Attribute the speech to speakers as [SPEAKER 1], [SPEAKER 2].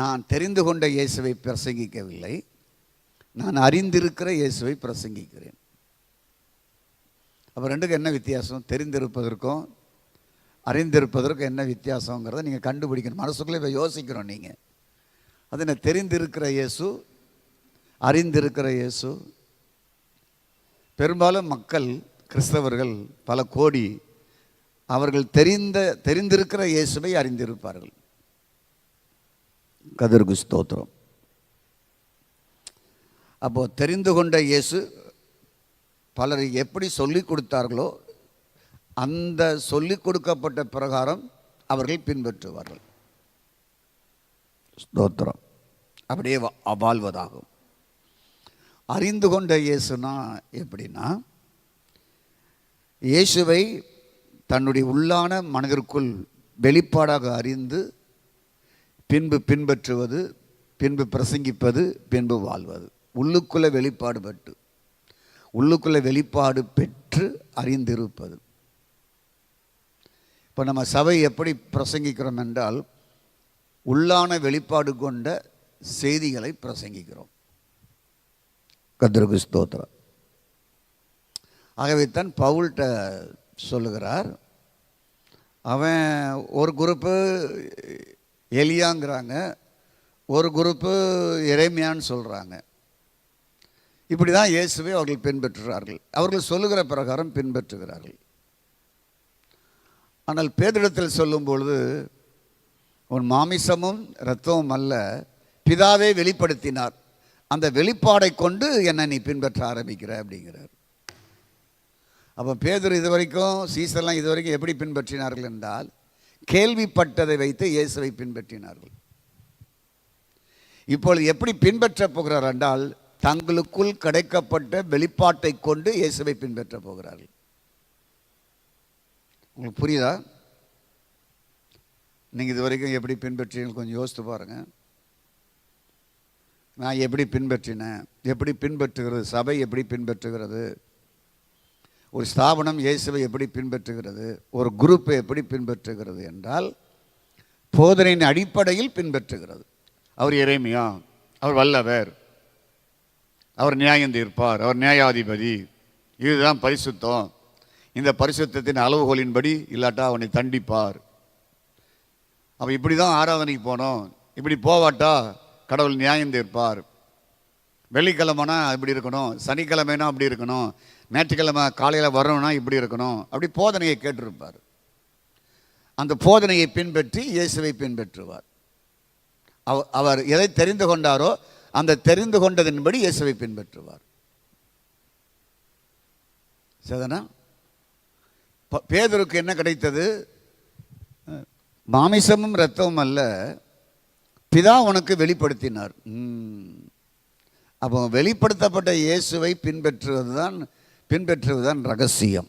[SPEAKER 1] நான் தெரிந்து கொண்ட இயேசுவை பிரசங்கிக்கவில்லை. நான் அறிந்திருக்கிற இயேசுவை பிரசங்கிக்கிறேன். அப்போ ரெண்டுக்கும் என்ன வித்தியாசம்? தெரிந்திருப்பதற்கும் அறிந்திருப்பதற்கும் என்ன வித்தியாசங்கிறத நீங்கள் கண்டுபிடிக்கணும். மனசுக்குள்ளே இப்போ யோசிக்கிறோம் நீங்கள் அது என்ன? தெரிந்திருக்கிற இயேசு அறிந்திருக்கிற இயேசு. பெரும்பாலும் மக்கள் கிறிஸ்தவர்கள் பல கோடி அவர்கள் தெரிந்த தெரிந்திருக்கிற இயேசுவை அறிந்திருப்பார்கள். கதிர்கு ஸ்தோத்திரம். அப்போ தெரிந்து கொண்ட இயேசு பலர் எப்படி சொல்லிக் கொடுத்தார்களோ அந்த சொல்லிக் கொடுக்கப்பட்ட பிரகாரம் அவர்கள் பின்பற்றுவார்கள். ஸ்தோத்திரம். அப்படியே வாழ்வதாகும். அறிந்து கொண்ட இயேசுனா எப்படின்னா இயேசுவை தன்னுடைய உள்ளான மனதிற்குள் வெளிப்பாடாக அறிந்து பின்பு பின்பற்றுவது பின்பு பிரசங்கிப்பது பின்பு வாழ்வது. உள்ளுக்குள்ளே வெளிப்பாடு பட்டு உள்ளுக்குள்ளே வெளிப்பாடு பெற்று அறிந்திருப்பது. இப்போ நம்ம சபை எப்படி பிரசங்கிக்கிறோம் என்றால் உள்ளான வெளிப்பாடு கொண்ட செய்திகளை பிரசங்கிக்கிறோம். கத்திருக்கு ஸ்தோத்திரம். ஆகவே தான் பவுல்கிட்ட சொல்லுகிறார் அவன் ஒரு குரூப்பு எலியாங்கிறாங்க. ஒரு குரூப்பு இறைமையான்னு சொல்கிறாங்க இப்படி தான் இயேசுவை அவர்கள் பின்பற்றுகிறார்கள். அவர்கள் சொல்லுகிற பிரகாரம் பின்பற்றுகிறார்கள். ஆனால் பேரிடத்தில் சொல்லும் பொழுது உன் மாமிசமும் இரத்தமும் அல்ல பிதாவே வெளிப்படுத்தினார். அந்த வெளிப்பாடை கொண்டு என்னை நீ பின்பற்ற ஆரம்பிக்கிற அப்படிங்கிறார். அப்போ பேதர் இது வரைக்கும் சீசர்லாம் இது வரைக்கும் எப்படி பின்பற்றினார்கள் என்றால் கேள்விப்பட்டதை வைத்து இயேசுவை பின்பற்றினார்கள். இப்பொழுது எப்படி பின்பற்றப் போகிறார் என்றால் தங்களுக்குள் கிடைக்கப்பட்ட வெளிப்பாட்டை கொண்டு இயேசுவை பின்பற்றப் போகிறார்கள். உங்களுக்கு புரியுதா? நீங்கள் இது வரைக்கும் எப்படி பின்பற்றீங்க கொஞ்சம் யோசித்து பாருங்கள் நான் எப்படி பின்பற்றினேன்? எப்படி பின்பற்றுகிறது? சபை எப்படி பின்பற்றுகிறது? ஒரு ஸ்தாபனம் இயேசுவை எப்படி பின்பற்றுகிறது? ஒரு குரூப்பை எப்படி பின்பற்றுகிறது என்றால் போதனையின் அடிப்படையில் பின்பற்றுகிறது. அவர் இறைமையா அவர் வல்லவர் அவர் நியாயம் தீர்ப்பார் அவர் நியாயாதிபதி. இதுதான் பரிசுத்தம். இந்த பரிசுத்தத்தின் அளவுகோலின்படி இல்லாட்டா அவனை தண்டிப்பார். அப்போ இப்படி தான் ஆராதனைக்கு போனோம். இப்படி போவாட்டா கடவுள் நியாயம் தீர்ப்பார். வெள்ளிக்கிழமைனா இப்படி இருக்கணும் சனிக்கிழமைனா அப்படி இருக்கணும் ஞாயிற்றுக்கிழமை காலையில் வரணும்னா இப்படி இருக்கணும் அப்படி போதனையை கேட்டிருப்பார். அந்த போதனையை பின்பற்றி இயேசுவை பின்பற்றுவார். அவ- அவர் எதை தெரிந்து கொண்டாரோ அந்த தெரிந்து கொண்டதின்படி இயேசுவை பின்பற்றுவார். சரிதானா? பேதருக்கு என்ன கிடைத்தது? மாமிசமும் இரத்தமும் அல்ல பிதா உனக்கு வெளிப்படுத்தினார். ம். அப்போ வெளிப்படுத்தப்பட்ட இயேசுவை பின்பற்றுவது தான் பின்பற்றுவது தான் ரகசியம்.